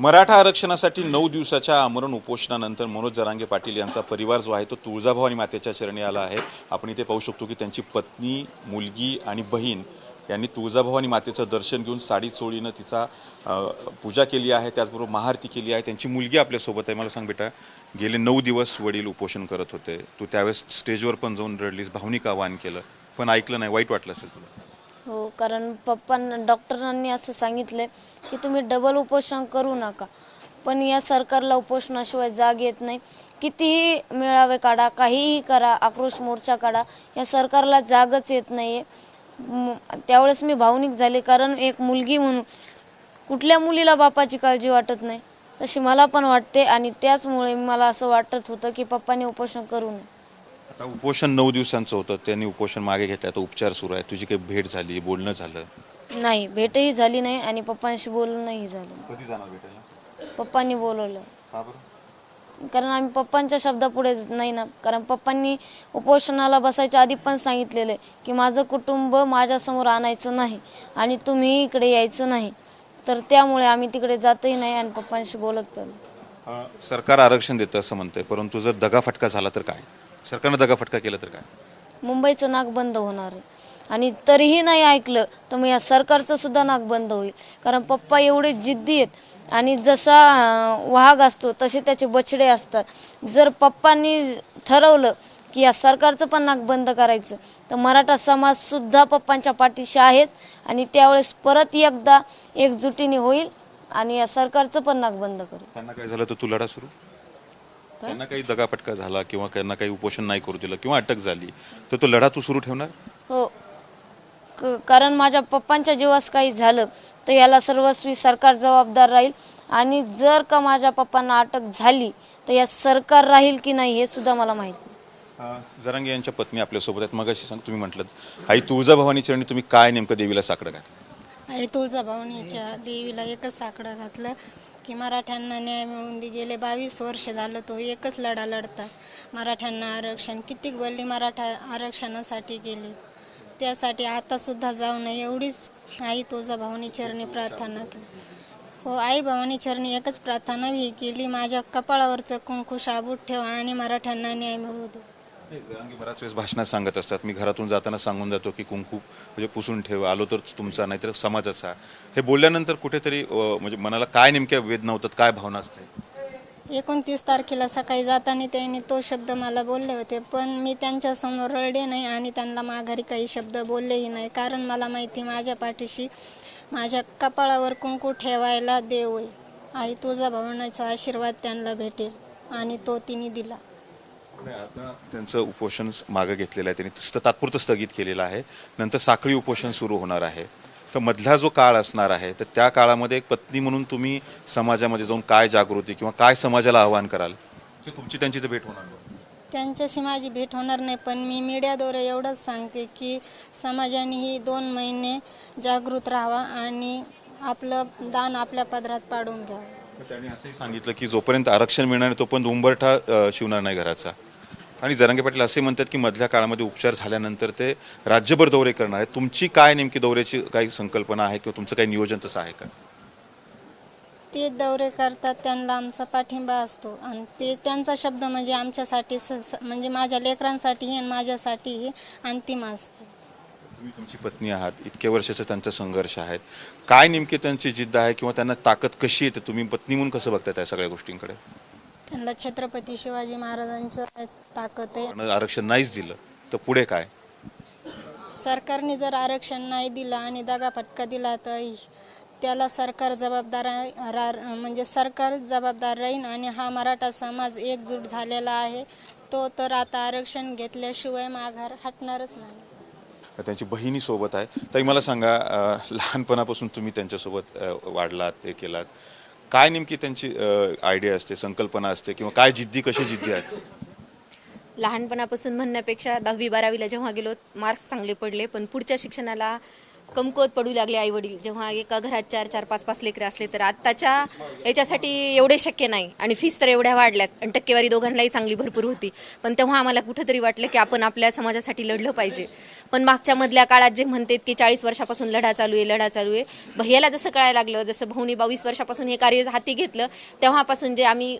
मराठा आरक्षणासाठी नऊ दिवसाच्या आमरण उपोषणानंतर मनोज जरांगे पाटील यांचा परिवार जो आहे तो तुळजाभवानी मातेच्या चरणी आला आहे. आपण इथे पाहू शकतो की त्यांची पत्नी मुलगी आणि बहीण यांनी तुळजाभवानी मातेचं दर्शन घेऊन साडी चोळीनं तिचा पूजा केली आहे. त्याचबरोबर महाआरती केली आहे. त्यांची मुलगी आपल्यासोबत आहे. मला सांग बेटा गेले नऊ दिवस वडील उपोषण करत होते. तू त्यावेळेस स्टेजवर पण जाऊन रडलीस भावनिक आवाहन केलं. पण ऐकलं नाही वाईट वाटलं असेल तुला? हो कारण पप्पांना डॉक्टरांनी असं सांगितलं की तुम्ही डबल उपोषण करू नका. पण या सरकारला उपोषणाशिवाय जाग येत नाही. कितीही मेळावे काढा काहीही करा आक्रोश मोर्चा काढा या सरकारला जागच येत नाही आहे त्यावेळेस मी भावनिक झाले कारण एक मुलगी म्हणून कुठल्या मुलीला बापाची काळजी वाटत नाही? तशी मला पण वाटते आणि त्याचमुळे मला असं वाटत होतं की पप्पांनी उपोषण करू नये. आता उपोषण नऊ दिवसांचं होतं. त्यांनी उपोषण मागे घेतलं. आता उपचार सुरू आहे तुझी काही भेट झाली बोलणं झालं. नाही भेटही झाली नाही आणि पप्पांशी बोलणंही झालं. कधी जाणार भेटायला? पप्पांनी बोलवलं. का बरं? कारण आम्ही पप्पांच्या शब्दापुढे नाही ना. कारण पप्पांनी उपोषणाला बसायच्या आधी पण सांगितलेलं आहे की माझं कुटुंब माझ्यासमोर आणायचं नाही आणि तुम्ही इकडे यायचं नाही. तर त्यामुळे आम्ही तिकडे जातही नाही आणि पप्पांशी बोलत पण. अं, सरकार आरक्षण देतं असं म्हणतंय. परंतु जर दगाफटका झाला तर काय? सरकारनं दगाफटका केला तर काय? मुंबईचं नाक बंद होणार आहे. आणि तरीही नाही ऐकलं तर मग या सरकारचं सुद्धा नाक बंद होईल. कारण पप्पा एवढे जिद्दी आहेत. आणि जसा अं, वाघ असतो तसे त्याचे बछडे असतात. जर पप्पांनी ठरवलं की या सरकारचं पण नाक बंद करायचं तर मराठा समाज सुद्धा पप्पांच्या पाठीशी आहेच. आणि त्यावेळेस परत एकदा एकजुटीने होईल आणि या सरकारचं पण नाक बंद करेल त्यांना काय झालं? तर तू लढा सुरू. त्यांना काही दगाफटका झाला किंवा त्यांना काही उपोषण नाही करू दिलं किंवा अटक झाली तर तो लढा तू सुरू ठेवणार? हो. क- कारण माझ्या पप्पांच्या जीवास काही झालं तर याला सर्वस्वी सरकार जबाबदार राहील आणि जर का माझ्या पप्पांना अटक झाली तर या सरकार राहील की नाही हे सुद्धा मला माहीत नाही. अं, जरांगे यांच्या पत्नी आपल्यासोबत आहेत. मग सांग तुम्ही म्हटलं आई तुळजाभवानी चरणी तुम्ही काय नेमकं देवीला साकडं घातलं? आई तुळजाभवानीच्या देवीला एकच साकडं घातलं. की मराठ्यांना न्याय मिळवून दे गेले बावीस वर्ष झालं तो एकच लढा लढता. मराठ्यांना आरक्षण कितीक बल्ली मराठा आरक्षणासाठी गेली? त्यासाठी आतासुद्धा जाऊ नये एवढीच आई तुझा भावनी चरणी प्रार्थना केली. हो आई भवानी चरणी एकच प्रार्थना ही केली माझ्या कपाळावरचं कुंकू शाबूत ठेवा आणि मराठ्यांना न्याय मिळवू दे. नाही, बऱ्याच वेळेस भाषणात सांगत असतात. मी घरातून जाताना सांगून जातो की कुंकू म्हणजे पुसून ठेव आलो तर तुमचा नाहीतर समाजाचा हे बोलल्यानंतर कुठेतरी म्हणजे मनाला काय नेमक्या वेदना होतात काय भावना असते एकोणतीस तारखेला सकाळी जाताना त्यांनी तो शब्द मला बोलले होते पण मी त्यांच्यासमोर रडले नाही आणि त्यांना माघारी काही शब्द बोललेही नाही. कारण मला माहिती माझ्या पाठीशी माझ्या कपाळावर कुंकू ठेवायला देव आहे. आई तुझा भावनाचा आशीर्वाद त्यांना भेटेल आणि तो तिने दिला. आता त्यांचं उपोषण मागं घेतलेलं आहे. त्यांनी स्त- तात्पुरतं स्थगित केलेलं आहे. नंतर साखळी उपोषण सुरू होणार आहे. तर मधला जो काळ असणार आहे तर त्या काळामध्ये एक पत्नी म्हणून तुम्ही समाजामध्ये जाऊन काय जागृती किंवा काय समाजाला आवाहन कराल? ते तुमची त्यांची तर भेट होणार नाही. त्यांच्याशी माझी भेट होणार नाही पण मी मीडियाद्वारे एवढंच सांगते की समाजानेही दोन महिने जागृत राहावा आणि आपलं दान आपल्या पदरात पाडून घ्यावं. त्यांनी असंही सांगितलं की जोपर्यंत आरक्षण मिळणार नाही तोपर्यंत उंबरठा शिवणार नाही घराचा. आणि जरांगे पाटील असे म्हणतात की मधल्या काळामध्ये उपचार झाल्यानंतर ते राज्यभर दौरे करणार आहेत. तुमची काय नेमकी दौऱ्याची काही संकल्पना आहे किंवा तुमचं काही नियोजन तसं आहे का? ते दौरे करतात त्यांना आमचा पाठिंबा असतो. आणि ते त्यांचा शब्द म्हणजे आमच्यासाठी म्हणजे माझ्या लेकरांसाठीही आणि माझ्यासाठीही अंतिम असतो. तुम्ही तुमची पत्नी आहात इतक्या वर्षाचा त्यांचा संघर्ष आहे काय नेमकी त्यांची जिद्द आहे किंवा त्यांना ताकद कशी येते? तुम्ही पत्नी म्हणून कसं बघता त्या सगळ्या गोष्टींकडे? त्यांना छत्रपती शिवाजी महाराजांचं ताकद आहे? पण आरक्षण नाहीच दिलं तर पुढे काय? सरकारने जर आरक्षण नाही दिलं आणि दगाफटका दिला तर त्याला सरकार जबाबदार रा- म्हणजे सरकार जबाबदार राहील आणि हा मराठा समाज एकजूट झालेला आहे. तो तर आता आरक्षण घेतल्याशिवाय माघार हटणारच नाही. तर त्यांची बहिणी सोबत आहे? ताई मला सांगा अ, लहानपणापासून तुम्ही त्यांच्यासोबत अ, वाढलात ते केलात. काय नेमकी त्यांची आयडिया असते संकल्पना असते किंवा काय जिद्दी कशी जिद्दी आहे लहानपणापासून म्हणण्यापेक्षा दहावी बारावीला जेव्हा गेलो मार्क्स चांगले पडले पण पुढच्या शिक्षणाला कमकुवत पडू लागले आई वडील जेव्हा एका घरात चार चार पाच पाच लेकरं असले तर आत्ताच्या याच्यासाठी एवढे शक्य नाही आणि फीस तर एवढ्या वाढल्यात आणि टक्केवारी दोघांनाही चांगली भरपूर होती. पण तेव्हा आम्हाला कुठंतरी वाटलं की आपण आपल्या समाजासाठी लढलं पाहिजे. पण मागच्या मधल्या काळात जे म्हणतात की चाळीस वर्षापासून लढा चालू आहे लढा चालू आहे भैयाला जसं कळायला लागलं जसं भाऊनी बावीस वर्षापासून हे कार्य हाती घेतलं तेव्हापासून जे आम्ही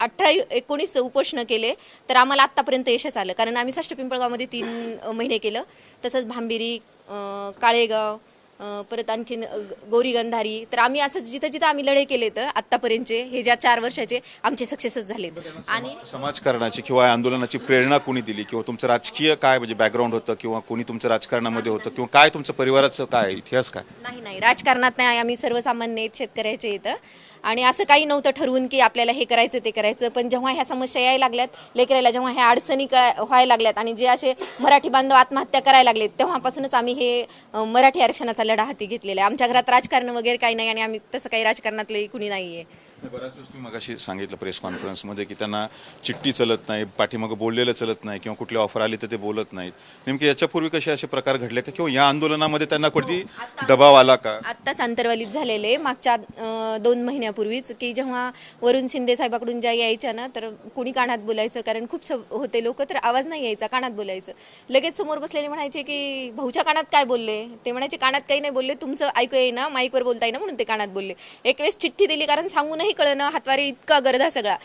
अठरा एकोणीस उपोषणं केले तर आम्हाला आत्तापर्यंत यशच आलं. कारण आम्ही साष्ट पिंपळगावमध्ये तीन महिने केलं. तसंच भांबिरी काळेगाव परत आणखीन गौरी गंधारी. तर आम्ही असं जिथं जिथं आम्ही लढे केले तर आत्तापर्यंतचे हे ज्या चार वर्षाचे आमचे सक्सेसच झालेत. आणि समाजकारणाची किंवा आंदोलनाची प्रेरणा कोणी दिली? किंवा तुमचं राजकीय काय म्हणजे बॅकग्राऊंड होतं? किंवा कोणी तुमचं राजकारणामध्ये होतं? किंवा काय तुमचं परिवाराचं काय इतिहास काय? नाही नाही. राजकारणात नाही. आम्ही सर्वसामान्य शेतकऱ्याचे येतं आणि असं काही नव्हतं ठरवून की आपल्याला हे करायचं ते करायचं. पण जेव्हा ह्या समस्या यायला लागल्यात लेकरायला जेव्हा ह्या अडचणी कळा व्हायला लागल्यात आणि जे असे मराठी बांधव आत्महत्या करायला लागलेत तेव्हापासूनच आम्ही हे मराठी आरक्षणाचा लढा हाती घेतलेला आहे. आमच्या घरात राजकारण वगैरे काही नाही आणि आम्ही तसं काही राजकारणातलं कुणी नाही आहे बऱ्याच गोष्टी मगाशी सांगितलं प्रेस कॉन्फरन्समध्ये की त्यांना चिठ्ठी चलत नाही पाठीमागं बोललेलं चलत नाही किंवा कुठली ऑफर आली तर ते बोलत नाहीत. नेमके याच्यापूर्वी कसे असे प्रकार घडले का? किंवा या आंदोलनामध्ये त्यांना कधी दबाव आला का? आत्ताच अंतर्वलित झालेले. मागच्या अं, दोन महिन्यापूर्वीच की जेव्हा वरुण शिंदे साहेबाकडून ज्या यायच्या ना तर कुणी कानात बोलायचं? कारण खूप होते लोक तर आवाज नाही यायचा कानात बोलायचं. लगेच समोर बसलेले म्हणायचे की भाऊच्या कानात काय बोलले? ते म्हणायचे कानात काही नाही बोलले तुमचं ऐकू येईना माईकवर बोलता येईना म्हणून ते कानात बोलले. एक वेळेस चिठ्ठी दिली कारण सांगूनही कळणं हातवारे इतका गर्दा सगळा.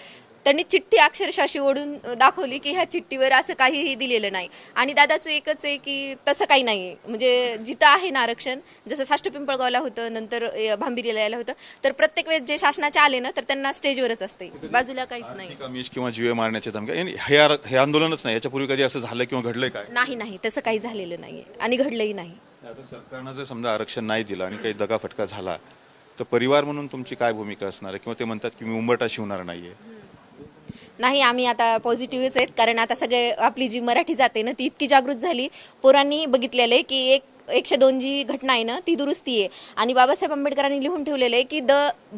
त्यांनी चिठ्ठी अक्षरशः अशी ओढून दाखवली की ह्या चिठ्ठीवर असं काहीही दिलेलं नाही. आणि दादाचं एकच आहे की तसं काही नाही आहे म्हणजे जिथं आहे ना आरक्षण जसं साष्ट पिंपळगावला होतं नंतर भांबिरीला यायला होतं तर प्रत्येक वेळेस जे शासनाचे आले ना तर त्यांना स्टेजवरच असते. बाजूला काहीच नाही. आमिष किंवा जीवे मारण्याच्या धमक्या हे हे आंदोलनच नाही. याच्यापूर्वी कधी असं झालं किंवा घडलंय काय? नाही नाही. तसं काही झालेलं नाही आणि घडलंही नाही. सरकारनं जर समजा आरक्षण नाही दिलं आणि काही दगाफटका झाला तर परिवार म्हणून तुमची काय भूमिका असणार आहे? किंवा ते म्हणतात की मी उंबरटा शिवणार नाहीये. नाही आम्ही आता पॉझिटिव्हच आहेत कारण आता सगळे आपली जी मराठी जाते ना ती इतकी जागृत झाली. पोरांनी बघितलेलं आहे की एक एकशे दोन जी घटना आहे ना ती दुरुस्ती आहे. आणि बाबासाहेब आंबेडकरांनी लिहून ठेवलेलं आहे की द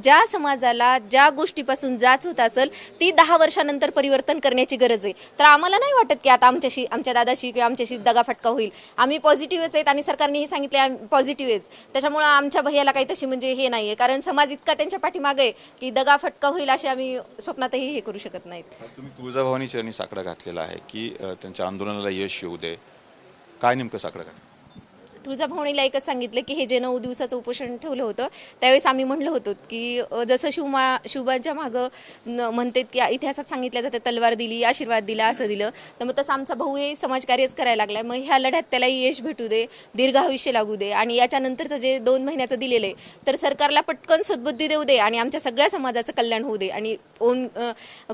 ज्या समाजाला ज्या गोष्टीपासून जाच होत असेल ती दहा वर्षानंतर परिवर्तन करण्याची गरज आहे. तर आम्हाला नाही वाटत की आता आमच्याशी आमच्या दादाशी किंवा आमच्याशी दगाफटका होईल. आम्ही पॉझिटिव्हच आहेत आणि सरकारने हे सांगितले पॉझिटिव्ह आहेत. त्याच्यामुळं आमच्या भैयाला काही तशी म्हणजे हे नाही आहे कारण समाज इतका त्यांच्या पाठीमागे आहे की दगाफटका होईल असे आम्ही स्वप्नातही हे करू शकत नाहीत. तुम्ही तुळजाभवानी चरणी साकडा घातलेला आहे की त्यांच्या आंदोलनाला यश येऊ दे. काय नेमकं साकडं घातलं? तुळजाभवानीला एकच सांगितलं की हे जे नऊ दिवसाचं उपोषण ठेवलं होतं त्यावेळेस आम्ही म्हणलं होतो की जसं शिवमा शिवबाच्या मागं न- म्हणतात की इतिहासात सांगितलं जातं तलवार दिली आशीर्वाद दिला असं दिलं. तर मग तसं आमचा भाऊही समाजकार्यच करायला लागलाय मग ह्या लढ्यात त्यालाही यश भेटू दे दीर्घायुष्य लागू दे आणि याच्यानंतरचं जे दोन महिन्याचं दिलेलं आहे तर सरकारला पटकन सद्बुद्धी देऊ दे आणि आमच्या सगळ्या समाजाचं कल्याण होऊ दे आणि ओन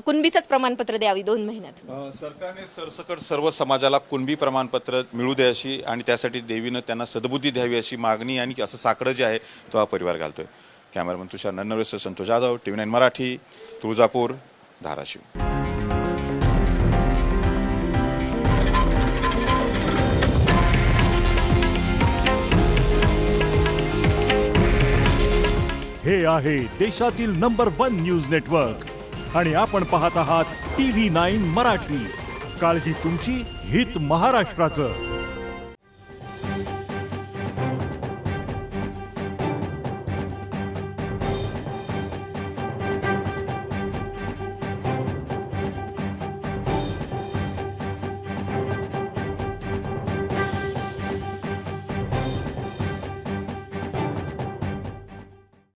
कुणबीचंच प्रमाणपत्र द्यावी दोन महिन्यात सरकारने सरसकट सर्व समाजाला कुणबी प्रमाणपत्र मिळू दे अशी आणि त्यासाठी देवीनं त्यांना सद्बुद्धी द्यावी अशी मागणी आणि असं साकडं जे आहे तो हा परिवार घालतोय. Cameraman Tushar नन्नवरेसह Santosh Jadhav T V nine Marathi Tuljapur Dharashiv. हे आहे देशातील नंबर वन न्यूज नेटवर्क. आणि आपण पाहत आहात टी व्ही नाईन मराठी. काळजी तुमची हित महाराष्ट्राचं.